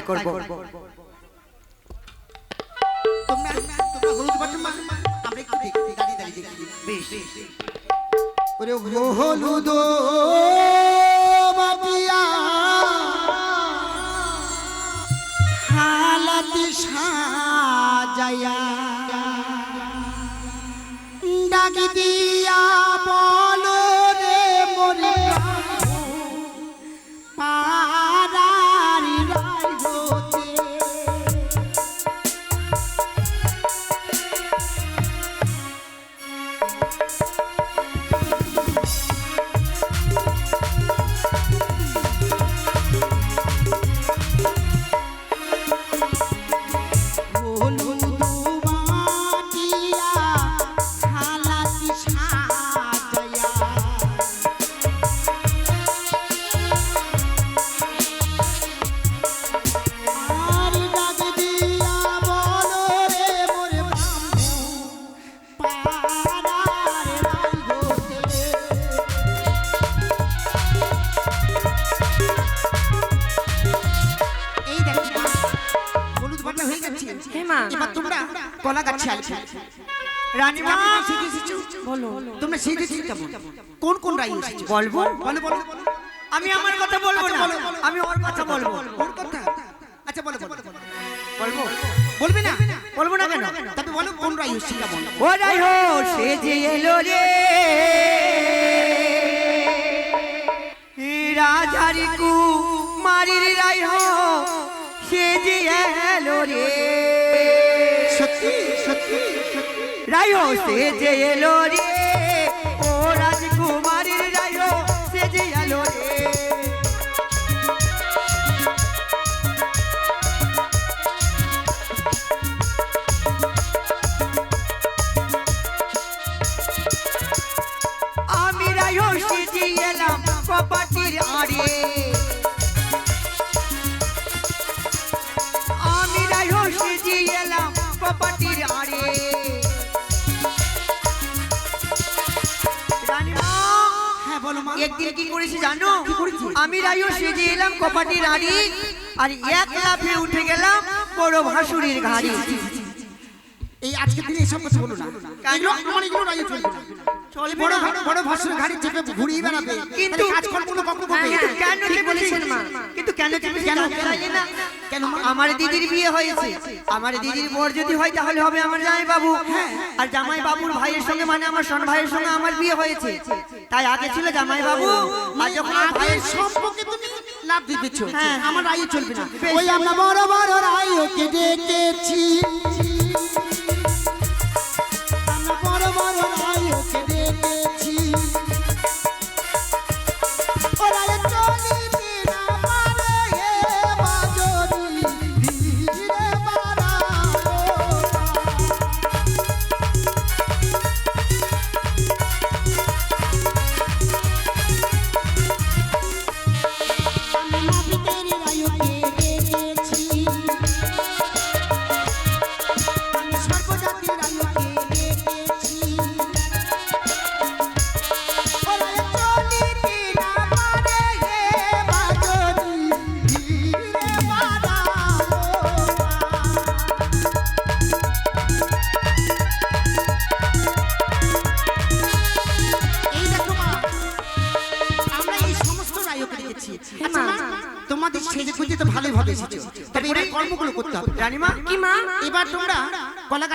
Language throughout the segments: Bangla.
তাই করব। তোমরা তোমরা হলুদ বাটন মা আমরা একটু দাঁড়িয়ে দাঁড়িয়ে দেখি বেশ। ওরে হলুদ বাবিয়া হালাতি সাজায়া। ডাকি দিয়া বলো। তোমরা শিখেছো কেমন? কোন কোন রাই এসেছ? বলব বলো বলো। আমি আমার কথা বলব আচ্ছা, না। আমি ওর কথা বলব। ওর কথা? আচ্ছা বলো বলো। বলব? বলবে না? বলব না? কেন? তবে বলো কোন রাই এসেছে কেমন? ওরাই হো সে যে এলো রে। রাজারি কু মারির রাই হো সে যে এলো রে। সত্যি? সত্যি? হো সে যে এলো একদিন কি করেছি জানো? আমি রাইও সেজে এলাম কপাটির আড়ি আর এক লাফে উঠে গেলাম বড় ভাসুরির ঘাড়ি। এই আজকের দিনে এসব কথা বলো না। এগুলো আমার এগুলো রাই চলবে। চলবে বড় বড় ভাসুর গাড়ি চেপে ঘুরিয়ে বেড়াবে। কিন্তু কাজকর্মগুলো কখন করবে হ্যাঁ, হ্যাঁ, কেন চেপেছেন মা? কিন্তু কেন কেন? চাইলে না। কেন আমার দিদির বিয়ে হয়েছে। আমার দিদির বর যদি হয় তাহলে হবে আমার জামাই বাবু আর জামাই বাবুর ভাইয়ের সঙ্গে মানে আমার সন ভাইয়ের সঙ্গে আমার বিয়ে হয়েছে। তাই আগে ছিল জামাই বাবু। আর যখন ভাইয়ের সম্পর্কে তুমি লাভ দিতেছ। হ্যাঁ। আমার রায় চলবে না। ওই আমরা বড় বড় রায় ওকে ডেকেছি।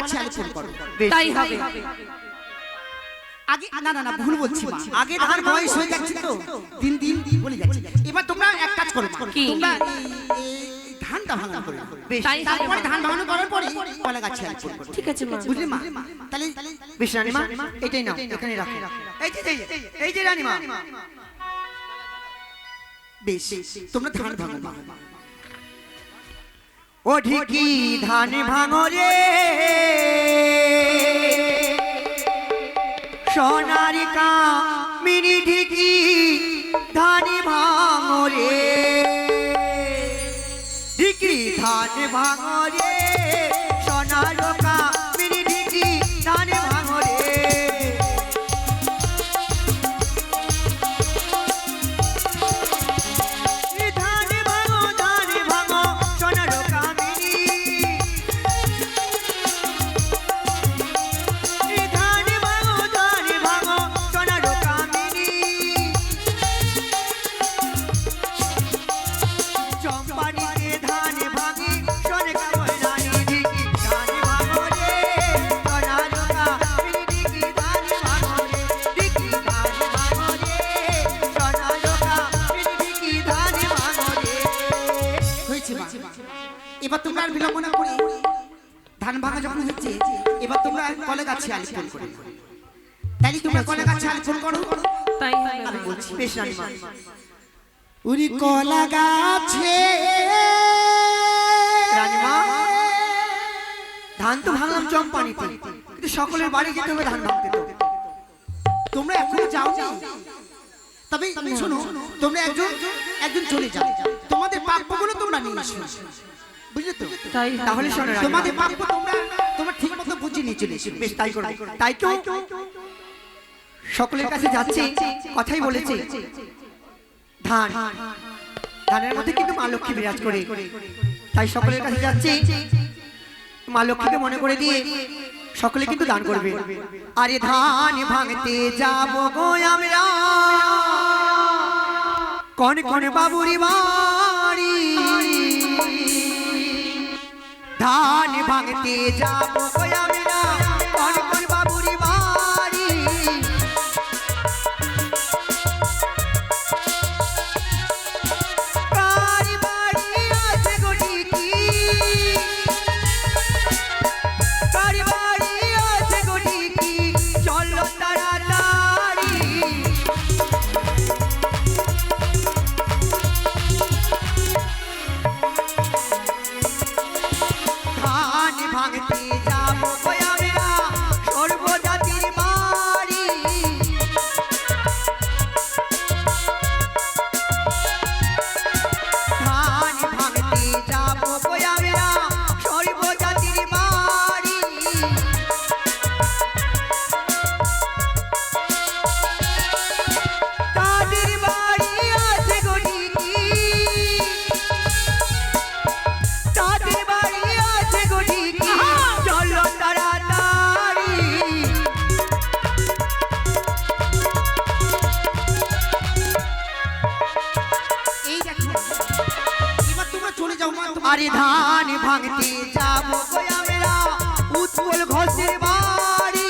কলা আলোচনা করো। তাই হবে। আগে না না না ভুল বলছি আগে আমার বয়স হয়ে যাচ্ছে তো। দিন দিন দিন বলে যাচ্ছে। এবার তোমরা এক কাজ করো তোমরা এই- এই ধানটা ভাঙা করে বেশ। তাই তারপরে ধান ভাঙানো করার পরে কলা গাছে ঠিক আছে মা। বুঝলি মা? তাহলে বেশ রানীমা এটাই নাও এখানে রাখো। এই যে এই যে, রানীমা বেশ। তোমরা ধান ভাঙো মা। ও ধান ভাঙরে সোনারিকা মিনি ঢিকি ধান ভাঙরে ঢিকি ধান ভাঙো উরি কলা গাছে। রানীমা ধান তো ভাঙলাম চম্পানিতে কিন্তু সকলের বাড়ি যেতে হবে ধান ভাঙতে তোমরা এখনও যাও তবে শোনো তোমরা একজন একজন চলে যাও। তোমাদের প্রাপ্যগুলো তোমরা নিয়ে এসো। বুঝলে তো? তাই তাহলে শোনো তোমাদের প্রাপ্য তোমরা তোমরা ঠিক মতো বুঝে নিয়ে চলে এসো। বেশ তাই করো। তাই তো সকলের কাছে যাচ্ছে কথাই বলেছে। ধান। ধানের মধ্যে কিন্তু মা লক্ষ্মী বিরাজ করে। তাই সকলের কাছে যাচ্ছে। মা লক্ষ্মীকে মনে করে দিয়ে সকলে কিন্তু দান করবে। আরে ধান ভাঙতে যাব গো আমরা। কোন কোন বাবুরি বাড়ি। ধান ভাঙতে যাব গো ভাঙতে যাব আমরা। উৎপল ঘোষের বাড়ি।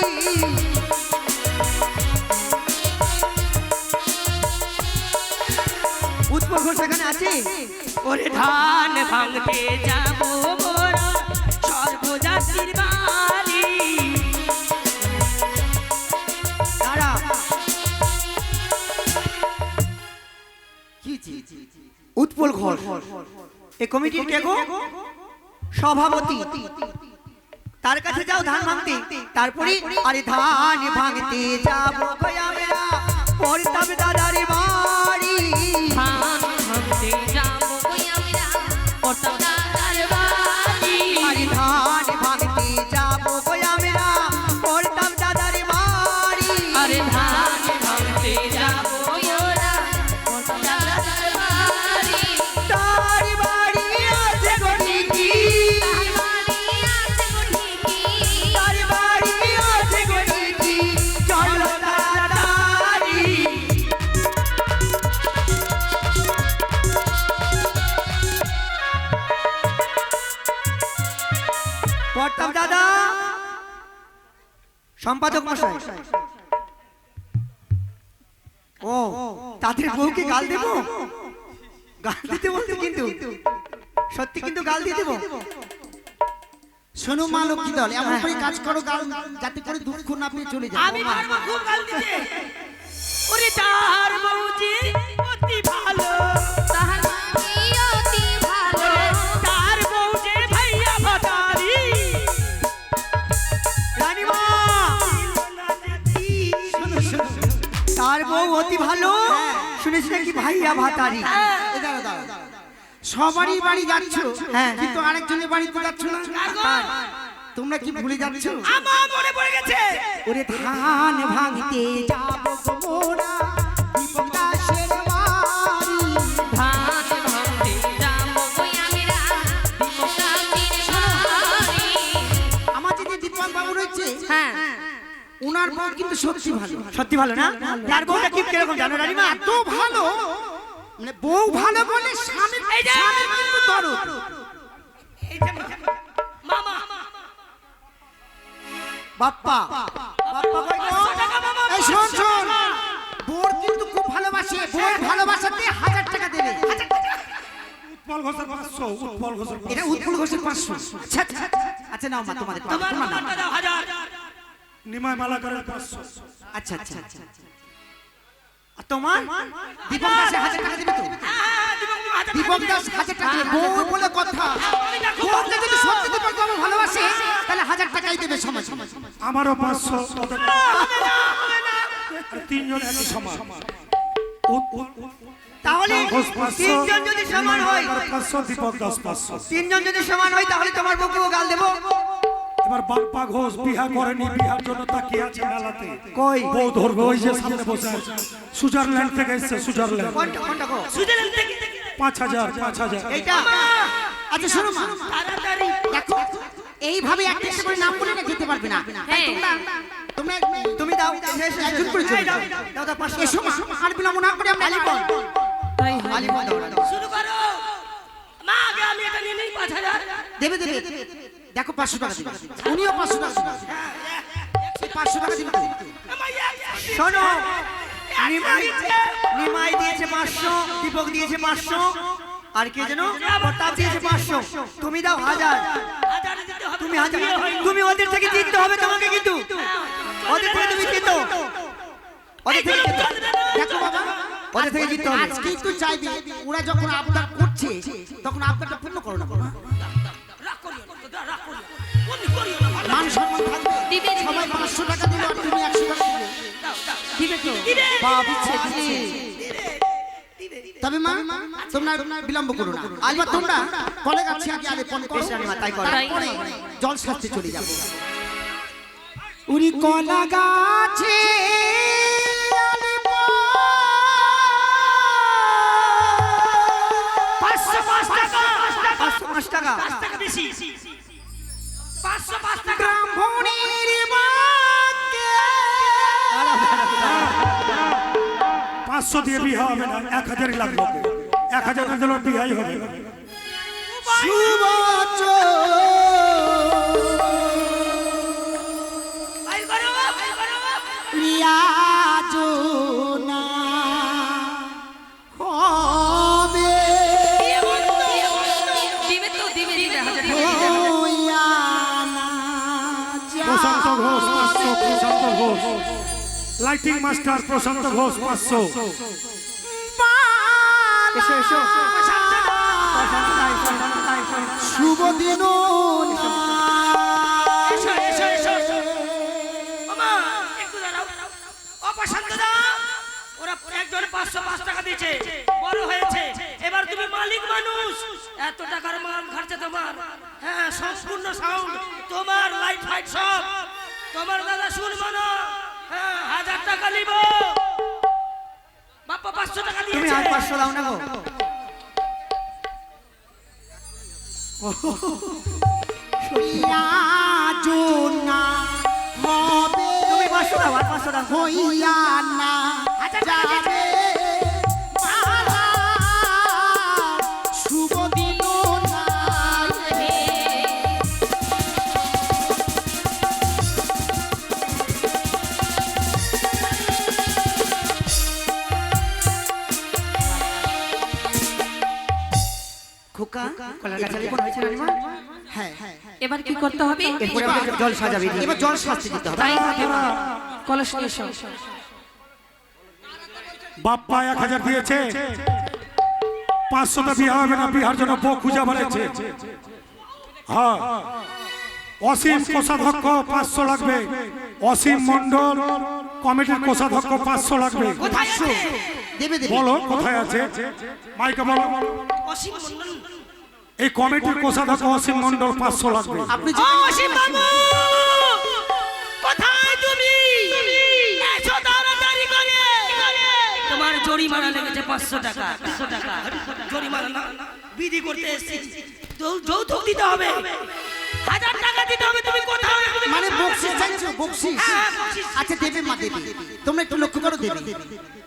উৎপল ঘোষ এখানে আছে? ওরে ধান ভাঙতে যাব মোরা সর্বজাতির বাড়ি। উৎপল ঘোষ। এ কমিটির কে গো? সভাপতি। তার কাছে যাও ধান ভাঙতে। তারপরে আরে ধান ভাঙতে যাব আমরা। পড়তাম দাদার বাড়ি। ধান ভাঙতে যাব আমরা। পড়তাম দাদার বাড়ি। আরে ধান ভাঙতে যাব আমরা। পড়তাম দাদার বাড়ি। আরে সম্পাদক মশাই। ও তাদের বউকে গাল দেবো? গাল দিতে বলতে কিন্তু? সত্যি কিন্তু গাল দিয়ে দেবো? শোনো মা লক্ষ্মী দল এমন করে কাজ করো গাল যাতে করে দুঃখ না পেয়ে চলে যাও আমি পারব খুব গাল দিতে। ওরে তার বউজি অতি ভালো। ভালো শুনেছি নাকি ভাইয়া ভাতারি? দাঁড়াও। সবারই বাড়ি যাচ্ছ? হ্যাঁ। কিন্তু আরেকজনের বাড়িতে যাচ্ছ না? তোমরা কি ভুলে যাচ্ছ? আমার মনে পড়ে গেছে। ওরে ধান ভাঙতে যাব মোরা। ওনার বউ কিন্তু সত্যি ভালো। সত্যি ভালো না? তার বউটা কি কীরকম জানো রানীমা? এত ভালো। মানে বউ ভালো বলে স্বামী এই যে- স্বামী কিন্তু দরদ এই যে মামা। বাপ্পা। বাপ্পা কই গো? এই শোন শোন। বোর কিন্তু খুব ভালোবাসে। বোর ভালোবাসাতে হাজার টাকা দেবে। উৎপল ঘোষের পাঁচশো উৎপল ঘোষের এটা উৎপল ঘোষের পাঁচশো। আচ্ছা আচ্ছা, আচ্ছা নাও মা তোমাদের তোমার তোমার নাও তোমারটা দাও হাজার। নিমাই মালাকারের পাঁচশো আচ্ছা আচ্ছা আচ্ছা। আর তোমার? দীপক দাস হাজার টাকা দিবে তো? দীপক বাবু হাজার টাকা দিবে। দাস হাজার টাকা বউ বলে কথা। বউকে যদি সত্যি দীপক বাবু ভালোবাসে তাহলে হাজার টাকাই দেবে সমাজ। আমারও পাঁচশো তিনজন একই তাহলে যদি সমান হয় পাঁচশো দীপক দাস পাঁচশো তিনজন যদি সমান হয় তাহলে তোমার বউকেও গাল দেবো। এবার বাপ্পা ঘোষ বিহা করেনি বিহার জন্য তাকিয়ে আছে মেলাতে। কই? বউ ধরবে ওই যে সামনে বসে আছে। সুইজারল্যান্ড থেকে এসছে সুইজারল্যান্ড। কোনটা কোনটা গো? সুইজারল্যান্ড থেকে। পাঁচ হাজার পাঁচ হাজার। এইটা? আচ্ছা শোনো মা। তাড়াতাড়ি। দেখো এইভাবে একটা একটা করে নাম বলে না যেতে পারবে না। তাই তোমরা তোমরা তুমি দাও একজন করে চলে দাও, যাও। দাও দাও পাঁচশো এসো মা। আর বিলম্ব না করে আমরা দাও দাও। শুরু করো। মা আগে আমি এটা নিয়ে নিই পাঁচ হাজার। দেবে দেবে। দেখো, পাঁচশো টাকা দেবে উনিও পাঁচশো টাকা দেবে পাঁচশো টাকা দেবে শোনো, নিমাই দিয়েছে পাঁচশো, দীপক দিয়েছে পাঁচশো, আর কে যেন? প্রতাপ দিয়েছে পাঁচশো। তুমি দাও হাজার। তুমি হাজার। তুমি ওদের থেকে জিততে হবে তোমাকে কিন্তু। ওদের থেকে তুমি জিতো ওদের থেকে দেখো বাবা, ওদের থেকে জিততে হবে। আজকেই তো চাইবি, ওরা যখন আবদার করছে, তখন আবদারটা পূর্ণ করো না বাবা। তবে মা তোমরা বিলম্ব করো না। আলবা তোমরা কলে গাছে আগে আগে ফোন করো বেশ তাই করো। তারপরে জল সাথে চলে যাব। উনি কলা গাছে পাঁচশো পাঁচ টাকা, পাঁচশো পাঁচ টাকা। পাঁচ টাকা বেশি। পাঁচশো পাঁচ টাকা। ব্রাহ্মণীর পাঁচশো দিয়ে বিয়ে হবে না এক হাজারই লাগবে এক হাজার না দিলেও বিহাই হবে না। লাইটিং মাস্টার প্রশান্ত ঘোষ পাঁচশো। শুভ দিন। একজনে পাঁচশো পাঁচ টাকা দিয়েছে। বড় হয়েছে। এবার তুমি মালিক মানুষ। এত টাকার মাল খরচা তোমার। হ্যাঁ সম্পূর্ণ সাউন্ড তোমার লাইট ফাইট সব। তোমার দাদা শুনব না। হাজার টাকা নিব। বাপ্পা পাঁচশো টাকা তুমি আর পাঁচশো দাও না গো। রিয়াজনা হবে তুমি পাঁচশো দাও আর পাঁচশো দাও। হইয়ানা যাবে হয়েছে রানীমা? হ্যাঁ। এবার কি করতে হবে? এরপরে আমাকে জল সাজাবি এবার জল শাস্তি দিতে হবে। তাই কলস নিয়ে এসো। বাপ্পা এক হাজার দিয়েছে। পাঁচশোটা বিহা হবে না বিহার জন্য বউ খুঁজে বেড়েছে হ্যাঁ। অসীম কোষাধ্যক্ষ পাঁচশো লাগবে। অসীম মন্ডল কমিটির কোষাধ্যক্ষ পাঁচশো লাগবে। বলো কোথায় আছে? মাইকে বলো। অসীম মণ্ডল। এই কমিটির কোষাধ্যক্ষ অসীম মন্ডল পাঁচশো লাগবে আপনি ও অসীম বাবু! কোথায় তুমি? এসো তাড়াতাড়ি করে। তোমার জরিমানা লেগেছে পাঁচশো টাকা। পাঁচশো টাকা জরিমানা না বিধি করতে এসেছি। যৌতুক দিতে হবে। হাজার টাকা দিতে হবে তুমি কোথায়? মানে চাইছো হ্যাঁ। আচ্ছা দেবে মা দেবে। তোমরা একটু লক্ষ্য করো দেবে।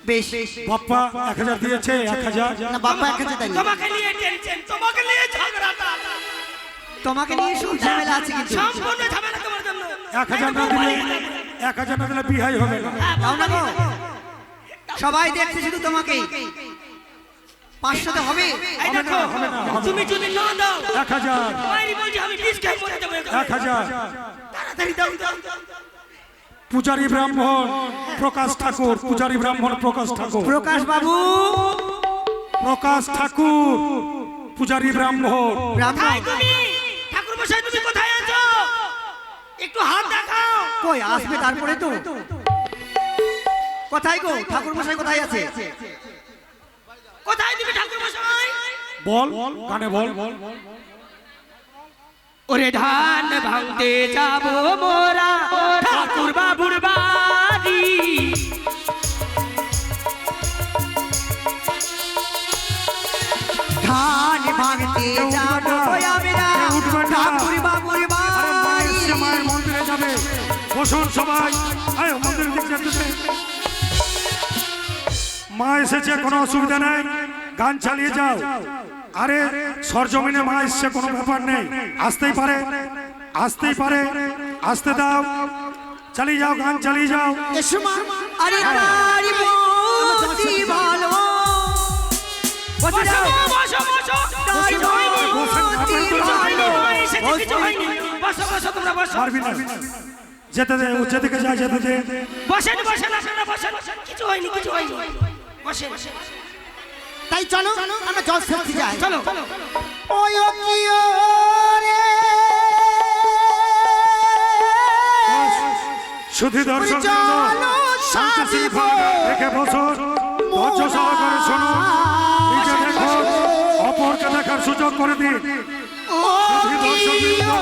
বেশ। বাপ্পা এক হাজার দিয়েছে এক হাজার। না বাবা এক হাজার দেয়নি। তোমাকে নিয়ে টেনশন তোমাকে নিয়ে ঝগড়াটা। তোমাকে নিয়ে সব ঝামেলা আছে কিন্তু। সম্পূর্ণ ঝামেলা তোমার জন্য। এক হাজার না দিলে এক হাজার না দিলে বিহাই হবে। না দাও না গো। সবাই দেখছে শুধু তোমাকে। পাঁচশোতে হবে। তুমি যদি না দাও এক হাজার। এক হাজার। তাড়াতাড়ি দাও দাও দাও। পূজারী ব্রাহ্মণ প্রকাশ ঠাকুর পূজারী ব্রাহ্মণ প্রকাশ ঠাকুর। প্রকাশ বাবু। প্রকাশ ঠাকুর পূজারী ব্রাহ্মণ। ব্রাহ্মণ। তুমি ঠাকুর মশাই তুমি কোথায় আছো? একটু হাত দেখাও। কই আসবে তারপরে তো। কোথায় গো? ঠাকুর মশাই কোথায় আছে? কোথায় তুমি ঠাকুর মশাই বল গানে বল। ওরে ধান ভাঙতে যাব মোরা। ঠাকুর বাবুর বাড়ি। ধান ভাঙতে যাব। ঠাকুর বাবুর বাড়ি। মায়ের মন্দিরে যাবে বসুন সবাই মা এসেছে, কোনো অসুবিধা নেই। গান চালিয়ে যাও। আরে সরজমিনে মা এসছে কোনো ব্যাপার নেই। আসতেই পারে। আসতেই পারে। আসতে দাও। চালিয়ে যাও গান চালিয়ে যাও। আরে ভালো। যেতে দে যেদিকে যায় যেতে দে। বসেন বসেন। কিছু হয়নি কিছু হয়নি। বসেন। তাই চলো আমরা জল সেবতে যাই। চলো। ওই ও কি ও রে সুধী দর্শক চলো শান্তি শৃঙ্খলা রেখে বসুন ধৈর্য সহকারে শুনুন নিজে দেখুন অপরকে দেখার সুযোগ করে দিন। ও সুধী কি দর্শকবৃন্দ, ও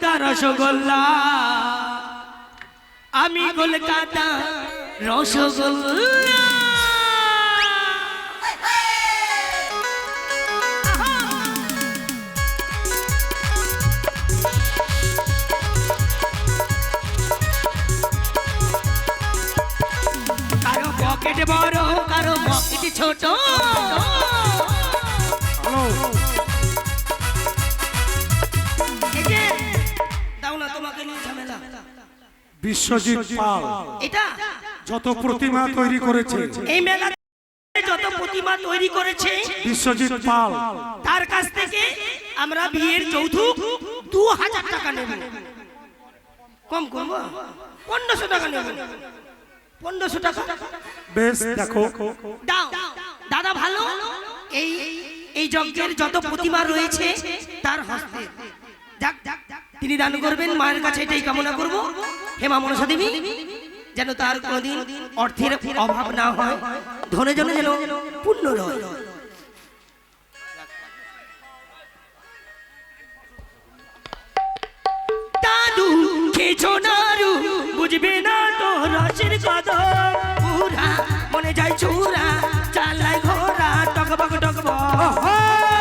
কলকাতা রসগোল্লা। আমি কলকাতা রসগোল্লা। কারও পকেট বড় কারও পকেট ছোট। বিশ্বজিৎ পাল। এটা? যত প্রতিমা তৈরি করেছে। এই মেলা যত প্রতিমা তৈরি করেছে বিশ্বজিৎ পাল। তার কাছ থেকে আমরা বিয়ের যৌতুক দু হাজার টাকা নেব। কম করব? পনেরোশো টাকা নেব। পনেরোশো টাকা? বেশ দেখো। দাও। দাদা ভালো? এই এই যজ্ঞের যত প্রতিমা রয়েছে তার হস্তে। তিনি দান করবেন মায়ের কাছে এটাই কামনা করব। হেমা মনসা দেবী যেন তার কোনোদিন অর্থের অভাব না হয়। ধনে যেন যেন পূর্ণ রয়। বুঝবে না তো রসের কথা পুরা মনে যায় চুরা চালাই ঘোরা টকবক টকবক।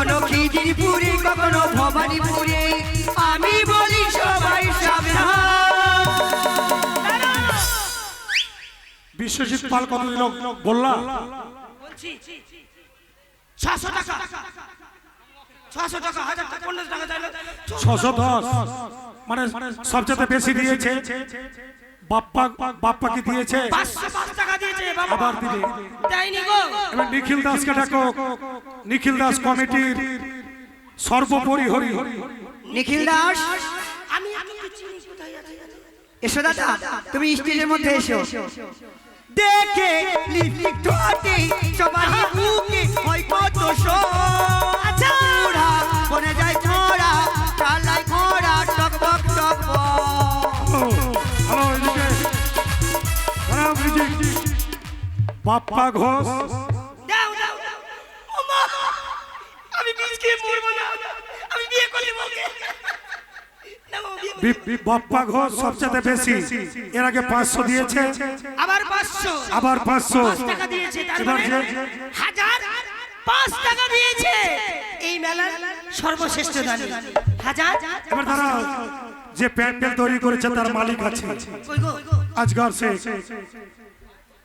কখনো খিদিরপুরে কখনো ভবানীপুরে। আমি বলি সবাই বিশ্বজিৎ পাল কত দিল বললা বলছি ছশো টাকা। ছশো টাকা হাজার টাকা ছশো দশ। মানে সবচেয়ে বেশি দিয়েছে। বাপ্পা বাপ্পা কি দিয়েছে। পাঁচশো পাঁচ টাকা দিয়েছে বাবা আবার দিবে। এবার নিখিল দাসকে ডাকো। নিখিল দাস কমিটির সর্বোপরি হরি। নিখিল দাস? আমি এসো দাদা তুমি স্টেজের মধ্যে এসো। দেখে লিপস্টিক ঠোঁটে সবাই হয় কত আচ্ছা। বাপ্পা ঘোষ দাও দাও। মা আমি বিষ খেয়ে মরবো না। আমি বিয়ে করলে বলকে বাপ্পা ঘোষ সবচেয়ে বেশি। এর আগে পাঁচশো দিয়েছে। আবার পাঁচশো। আবার পাঁচশো। টাকা দিয়েছে তার মানে হাজার পাঁচ টাকা দিয়েছে। এই মেলার সর্বশ্রেষ্ঠ দানি হাজার এবার তারা যে প্যান্ডেল তৈরি করেছে তার মালিক আছে। আজগার সে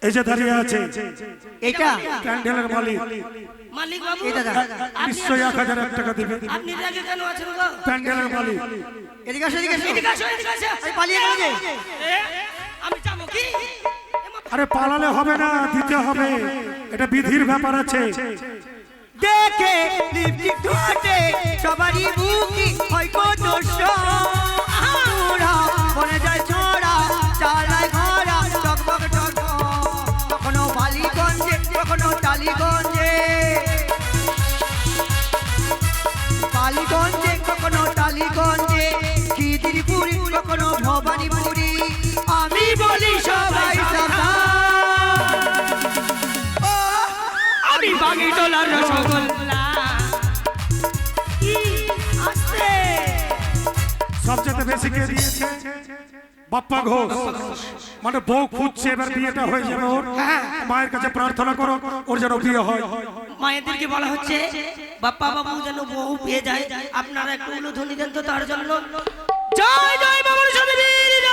এই যে দাঁড়িয়ে আছে। এটা? প্যান্ডেলের মালিক। মালিক বাবু এই দাদা। নিশ্চয়ই এক হাজার এক টাকা দিবে আপনি রেগে কেন আছেন গো? প্যান্ডেলের মালিক। এদিকে আসো এদিকে আসো। এদিকে আসো, এদিকে আসো। আরে পালিয়ে গেল যে। আমি যাব কি? আরে পালালে হবে না দিতে হবে। এটা বিধির ব্যাপার আছে। দেখে লিপস্টিক ঠোঁটে সবারই বুকি হয় কত সবাই সাবধান আমি বাঙি ডলার রসগোল্লা। সবচেয়ে বেশি কে দিয়েছে? বাপ্পা ঘোষ। মানে বউ খুঁজছে এবার বিয়েটা হয়ে যাবে ওর। মায়ের কাছে প্রার্থনা করো ওর যেন বিয়ে হয়। মায়েদেরকে বলা হচ্ছে বাপ্পা বাবু যেন বহু পেয়ে যায়। আপনারা একটু উলুধ্বনি দেন তো তার জন্য। জয় জয় বাবার সদবীর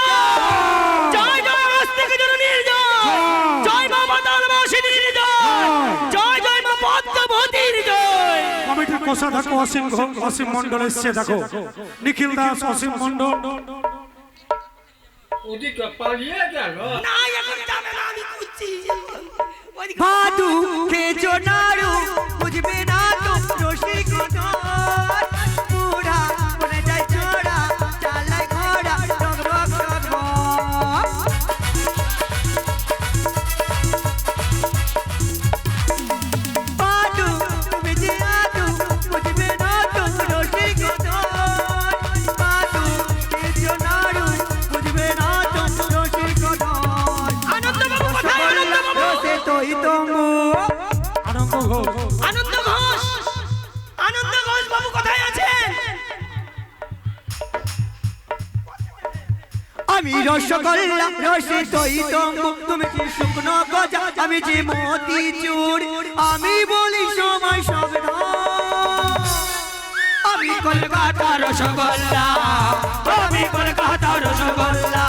জয় আস্তিক জননীর জয় জয় মা মাতাল মাসিনীর জয় জয় জয় মা পদ্মবতীর জয়। কমিটির কোষাধ্যক্ষ অসীম অসীম মন্ডল এসছে দেখো নিখিল দাস অসীম মন্ডল ওদিকে পালিয়ে গেল না এখন যাবে না আমি খুঁজছি ভাদু খেজো নাড়ু আমি রসগোল্লা রসে তৈ তম্বু তুমি কি শুকনো গজা? আমি যে মতি চুর, আমি বলি সময় সব আমি কলকাতা রসগোল্লা, আমি কলকাতা রসগোল্লা,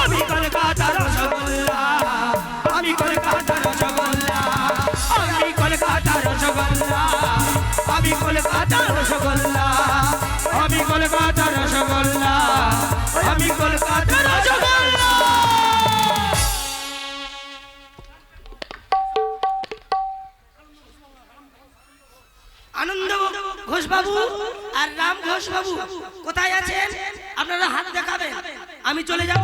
আমি কলকাতা রসগোল্লা, আমি কলকাতা রসগোল্লা, আমি কলকাতা রসগোল্লা, আমি কলকাতা রসগোল্লা। আমি কলকাতা রসগোল্লা। আমি কলকাতা রসগোল্লা। আনন্দ ঘোষ আর রাম ঘোষ কোথায় আছেন? আপনারা হাত দেখাবেন। আমি চলে যাব।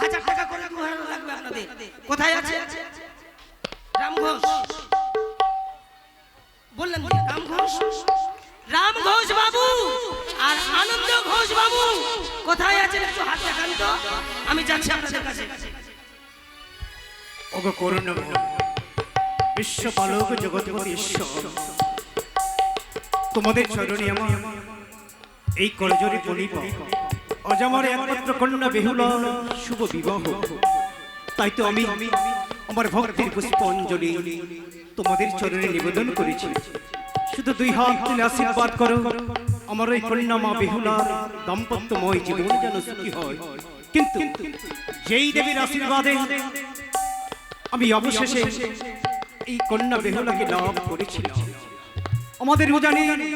হাজার টাকা করে হাজার লাগবে আপনাদের। কোথায় আছে রাম ঘোষ। বললেন? রাম ঘোষ? রাম ঘোষ বাবু আর আনন্দ ঘোষ বাবু। কোথায় আছেন একটু হাত দেখান তো? আমি যাচ্ছি আপনাদের কাছে। ওগো করুণ বিশ্বপালক জগৎপতি ঈশ্বর, তোমাদের চরণে আমার এই করজরি বলিব অজামার একমাত্র কন্যা বেহুলা শুভ বিবাহ। তাই তো আমি আমার ভক্তির পুষ্পাঞ্জলি তোমাদের চরণে নিবেদন করেছি। শুধু দুই হাত তুলে আশীর্বাদ করো। আমার এই কন্যা মা বেহুলার দাম্পত্যময় জীবন যেন সুখী হয়। কিন্তু যেই দেবীর আশীর্বাদে আমি অবশেষে এই কন্যা বেহুলাকে লাভ করেছিলাম। আমাদের জানি